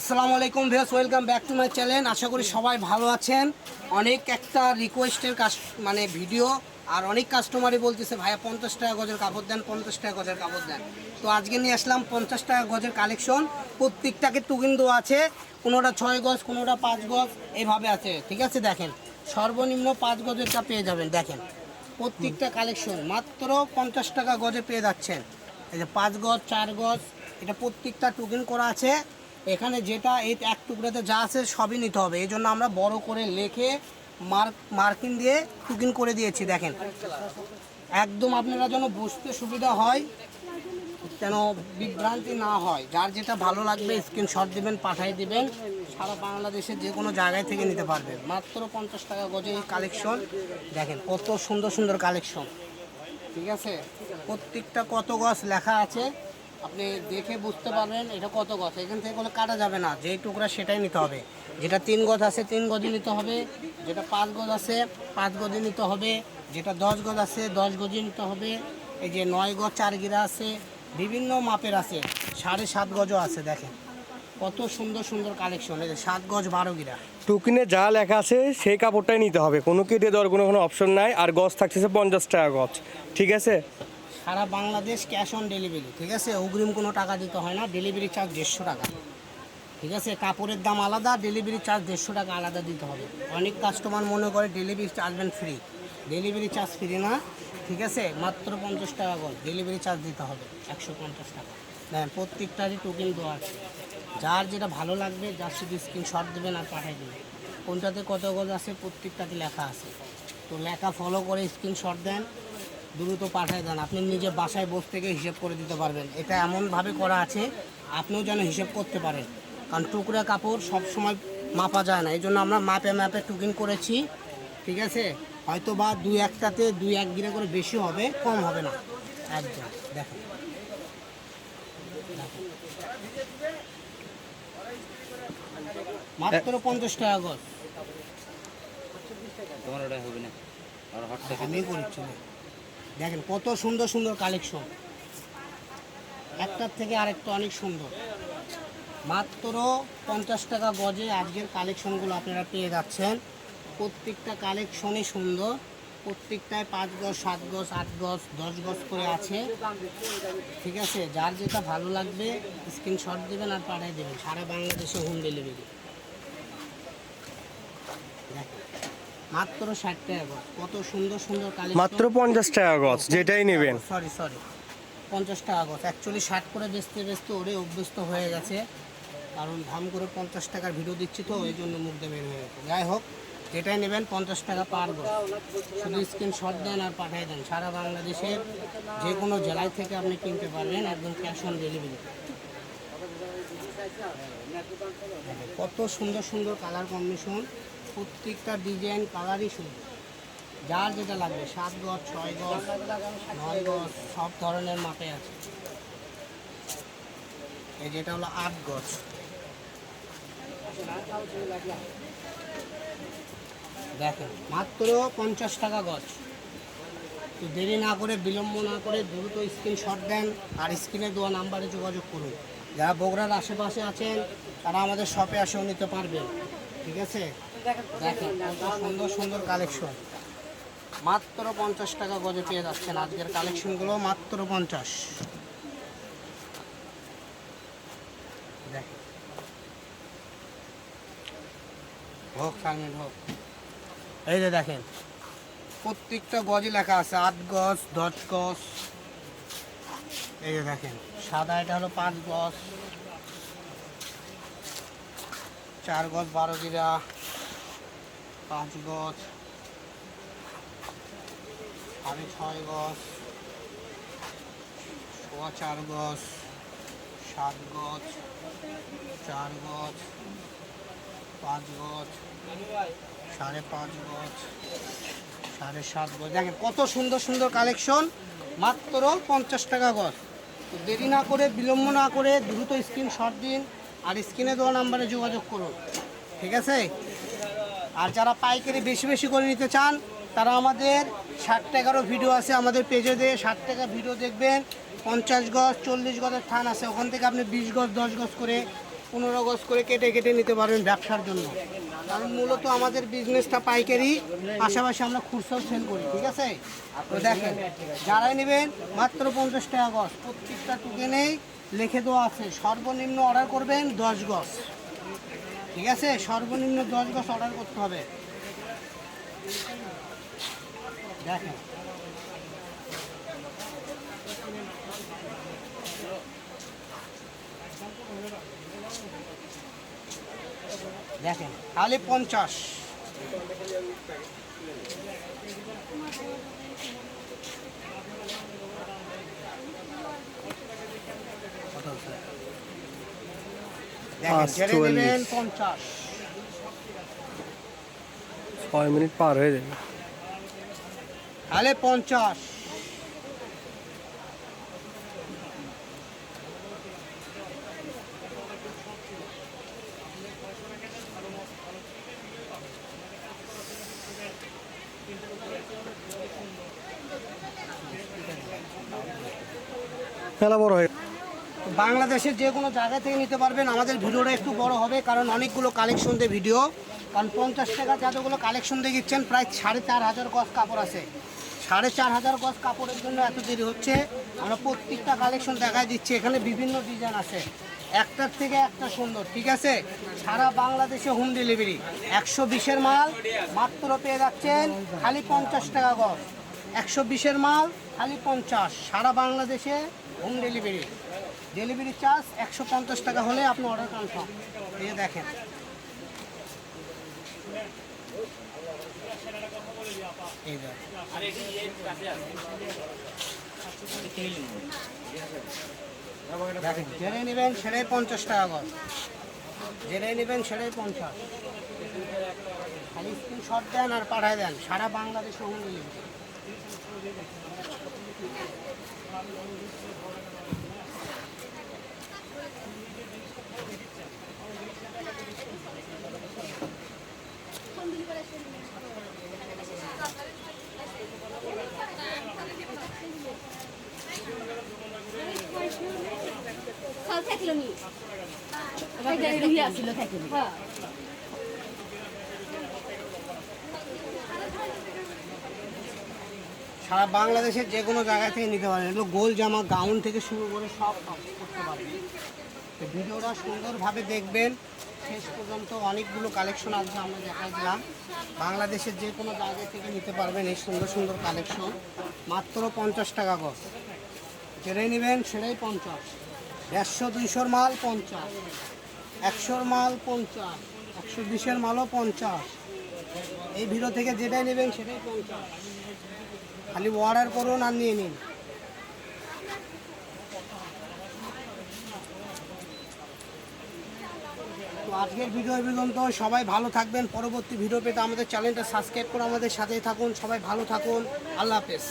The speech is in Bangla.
আসসালামু আলাইকুম viewers, welcome back to my channel. আশা করি সবাই ভালো আছেন। অনেক একটা রিকোয়েস্টের কাজ মানে ভিডিও আর অনেক কাস্টমারই বলতেছে, ভাইয়া, পঞ্চাশ টাকা গজের কাপড় দেন, পঞ্চাশ টাকা গজের কাপড় দেন। তো আজকে নিয়ে আসলাম পঞ্চাশ টাকা গজের কালেকশন প্রত্যেকটাকে টুকিন দেওয়া আছে। কোনোটা ছয় গজ, কোনোটা পাঁচ গজ এইভাবে আছে। ঠিক আছে, দেখেন। সর্বনিম্ন পাঁচ গজেরটা পেয়ে যাবেন, দেখেন। প্রত্যেকটা কালেকশন মাত্র পঞ্চাশ টাকা গজে পেয়ে যাচ্ছেন। এই যে পাঁচ গজ, চার গজ, এটা প্রত্যেকটা টুকিন করা আছে। এখানে যেটা এই এক টুকরাতে যা আছে সবই নিতে হবে। এই জন্য আমরা বড় করে লেখে মার্ক মার্কিং দিয়ে টুকিন করে দিয়েছি, দেখেন। একদম আপনারা যেন বুঝতে সুবিধা হয়, যেন বিভ্রান্তি না হয়। যার যেটা ভালো লাগবে স্ক্রিনশট দিবেন, পাঠিয়ে দিবেন। সারা বাংলাদেশের যে কোনো জায়গায় থেকে নিতে পারবে। মাত্র পঞ্চাশ টাকা গজে এই কালেকশন দেখেন, কত সুন্দর সুন্দর কালেকশন ঠিক আছে? প্রত্যেকটা কত গছ লেখা আছে। আপনি দেখে বুঝতে পারবেন এটা কত গছ। এখান থেকে কোনো কাটা যাবে না। যেই টুকরা সেটাই নিতে হবে। যেটা তিন গজ আছে, তিন গজই নিতে হবে। যেটা পাঁচ গজ আছে, পাঁচ গজই নিতে হবে। যেটা দশ গজ আছে, দশ গজই নিতে হবে। এই যে নয় গজ, চার গিরা আছে, বিভিন্ন মাপের আছে। সাড়ে সাত গজও আছে, দেখেন। কত সুন্দর সুন্দর কালেকশন এই যে সাত গজ, বারো গিরা। টুকিনে যা লেখা আছে, সেই কাপড়টাই নিতে হবে। কোনো কেটে দেওয়ার কোনো কোনো অপশন নাই। আর গজ থাকতেছে পঞ্চাশ টাকা গজ। ঠিক আছে? সারা বাংলাদেশ ক্যাশ অন ডেলিভারি, ঠিক আছে? অগ্রিম কোনো টাকা দিতে হয় না, ডেলিভারি চার্জ দেড়শো টাকা। ঠিক আছে? কাপড়ের দাম আলাদা, ডেলিভারি চার্জ দেড়শো টাকা আলাদা দিতে হবে। অনেক কাস্টমার মনে করে ডেলিভারি চার্জবেন ফ্রি ডেলিভারি চার্জ ফ্রি না, ঠিক আছে? মাত্র পঞ্চাশ টাকা গজ ডেলিভারি চার্জ দিতে হবে, একশো পঞ্চাশ টাকা। দেখেন প্রত্যেকটারই টোকেন দেওয়া আছে। যার যেটা ভালো লাগবে, যার শুধু স্ক্রিনশট দেবেন আর পাঠিয়ে দেবেন। কোনটাতে কত গজ আছে, প্রত্যেকটাতে লেখা আছে। তো লেখা ফলো করে স্ক্রিনশট দেন। দ্রুত পাঠিয়ে দেন। আপনি নিজে বাসায় বসে থেকে হিসেব করে দিতে পারবেন। এটা এমনভাবে করা আছে আপনিও যেন হিসেব করতে পারেন। কারণ টুকরা কাপড় সব সময় মাপা যায় না। এই জন্য আমরা মাপে মাপে টুকিং করেছি ঠিক আছে? হয়তো বা দুই একটাতে দুই এক গিরে করে বেশি হবে কম হবে না। একদম দেখেন। মাত্র পঞ্চাশ টাকা গজ। তোমার ওটা হবে না। আর হট আমি করেছি। দেখেন কত সুন্দর সুন্দর কালেকশন একটার থেকে আরেকটা অনেক সুন্দর। মাত্র পঞ্চাশ টাকা গজে আজকের কালেকশনগুলো আপনারা পেয়ে যাচ্ছেন। প্রত্যেকটা কালেকশনই সুন্দর। প্রত্যেকটায় পাঁচ গজ, সাত গজ, আট গজ, দশ গজ করে আছে। ঠিক আছে? যার যেটা ভালো লাগবে স্ক্রিনশট দেবেন আর পাঠিয়ে দেবেন। সারা বাংলাদেশে হোম ডেলিভারি মাত্র ষাট টাকা গজ। কত সুন্দর সুন্দর কালেকশন। মাত্র পঞ্চাশ টাকা গজ যেটাই নেবেন। সরি সরি পঞ্চাশ টাকা গজ। অ্যাকচুয়ালি ষাট করে বেচতে বেচতে ওরে অভ্যস্ত হয়ে গেছে। কারণ দাম করে পঞ্চাশ টাকার ভিডিও দিচ্ছি তো এই জন্য মুখ দেবেন হয়ে গেছে। যাই হোক যেটাই নেবেন পঞ্চাশ টাকা পার শুধু স্ক্রিনশট দেন আর পাঠিয়ে দেন। সারা বাংলাদেশের যে কোনো জেলায় থেকে আপনি কিনতে পারবেন একদম ক্যাশ অন ডেলিভারি কত সুন্দর সুন্দর কালার কম্বিনেশন প্রত্যেকটা ডিজাইন কালারই সুন্দর। যার যেটা লাগবে, সাত গজ, ছয় গজ, নয় গজ, সব ধরনের মাপে আছে। এই যেটা হলো আট গজ। দেখেন, মাত্র পঞ্চাশ টাকা গজ। তো দেরি না করে, বিলম্ব না করে দ্রুত স্ক্রিনশট দেন আর স্ক্রিনে দেওয়া নাম্বারে যোগাযোগ করুন। যারা বগুড়ার আশেপাশে আছেন, তারা আমাদের শপে আসেও নিতে পারবেন। ঠিক আছে? দেখেন সুন্দর সুন্দর কালেকশন। মাত্র পঞ্চাশ টাকা গজে পেয়ে যাচ্ছেন আজকের কালেকশনগুলো, মাত্র পঞ্চাশ। হোক সালমিন হোক এই যে দেখেন, প্রত্যেকটা গজে লেখা আছে, আট গজ, দশ গজ। এই যে দেখেন, সাদা এটা হলো পাঁচ গজ। চার গজ বারো গিরা পাঁচ গজ। সাড়ে ছয় গজ। সোয়া চার গজ। সাত গজ। চার গজ। পাঁচ গজ। সাড়ে পাঁচ গজ। সাড়ে সাত গজ। দেখেন কত সুন্দর সুন্দর কালেকশন। মাত্র পঞ্চাশ টাকা গজ। তো দেরি না করে, বিলম্ব না করে দ্রুত স্ক্রিনশট দিন আর স্ক্রিনে দেওয়া নাম্বারে যোগাযোগ করুন। ঠিক আছে? আর যারা পাইকারি বেশি বেশি করে নিতে চান, তারা আমাদের ষাট টাকারও ভিডিও আছে আমাদের পেজে দিয়ে, ষাট টাকা ভিডিও দেখবেন। পঞ্চাশ গজ, চল্লিশ গজের থান আছে। ওখান থেকে আপনি বিশ গজ, দশ গজ করে, পনেরো গজ করে কেটে কেটে নিতে পারবেন ব্যবসার জন্য। কারণ মূলত আমাদের বিজনেসটা পাইকারি, পাশাপাশি আমরা খুচরাও সেল করি, ঠিক আছে? তো দেখেন, যারাই নেবেন, মাত্র পঞ্চাশ টাকা গজ। প্রত্যেকটা টুকেনেই লিখে দেওয়া আছে, সর্বনিম্ন অর্ডার করবেন দশ গজ। ঠিক আছে? সর্বনিম্ন দশ গজ অর্ডার করতে হবে। দেখেন। দেখেন তাহলে পঞ্চাশ দেখেন পাঁচ, জেনে চুয়াল্লিশ। নেবেন পঞ্চাশ ছয় মিনিট পার হয়ে যাবে। তাহলে পঞ্চাশ। মেলা বড় হয়ে বাংলাদেশের যে কোনো জায়গা থেকে নিতে পারবেন। আমাদের ভিডিওটা একটু বড় হবে, কারণ অনেকগুলো কালেকশন দিয়ে ভিডিও কারণ পঞ্চাশ টাকা যতগুলো কালেকশন দেখিচ্ছেন প্রায় সাড়ে চার হাজার গজ কাপড় আছে। সাড়ে চার হাজার গজ কাপড়ের জন্য এত দেরি হচ্ছে। আমরা প্রত্যেকটা কালেকশন দেখাই দিচ্ছি, এখানে বিভিন্ন ডিজাইন আছে। একটার থেকে একটা সুন্দর, ঠিক আছে? সারা বাংলাদেশে হোম ডেলিভারি একশো বিশের মাল মাত্র পেয়ে যাচ্ছেন খালি পঞ্চাশ টাকা গজ। একশো বিশের মাল খালি পঞ্চাশ। সারা বাংলাদেশে হোম ডেলিভারি ডেলিভারি চার্জ একশো পঞ্চাশ টাকা হলে আপনি অর্ডার কনফার্ম এই দেখেন। দেখেন। জেনে নেবেন সেটাই পঞ্চাশ টাকা গজ। জেনে নেবেন সেটাই পঞ্চাশ। খালি স্ক্রিনশট দেন আর পাঠায় দেন, সারা বাংলাদেশে হোম ডেলিভারি সারা বাংলাদেশের যে কোনো জায়গা থেকে নিতে পারেন। এগুলো গোল জামা, গাউন থেকে শুরু করে সব করতে পারবেন। তো ভিডিওটা সুন্দরভাবে দেখবেন। শেষ পর্যন্ত অনেকগুলো কালেকশন আজকে আমরা দিলাম বাংলাদেশের যে কোনো জায়গা থেকে নিতে পারবেন এই সুন্দর সুন্দর কালেকশন মাত্র পঞ্চাশ টাকা গজ। যেটাই নেবেন সেটাই পঞ্চাশ। দেড়শো, দুইশোর মাল পঞ্চাশ। একশোর মাল পঞ্চাশ, একশো বিশের মালও পঞ্চাশ। এই ভিডিও থেকে যেটাই নেবেন সেটাই পঞ্চাশ। খালি অর্ডার করুন আর নিয়ে নিন। তো আজকের ভিডিও পর্যন্ত। সবাই ভালো থাকবেন। পরবর্তী ভিডিও পেতে আমাদের চ্যানেলটা সাবস্ক্রাইব করে আমাদের সাথেই থাকুন। সবাই ভালো থাকুন। আল্লাহ হাফেজ।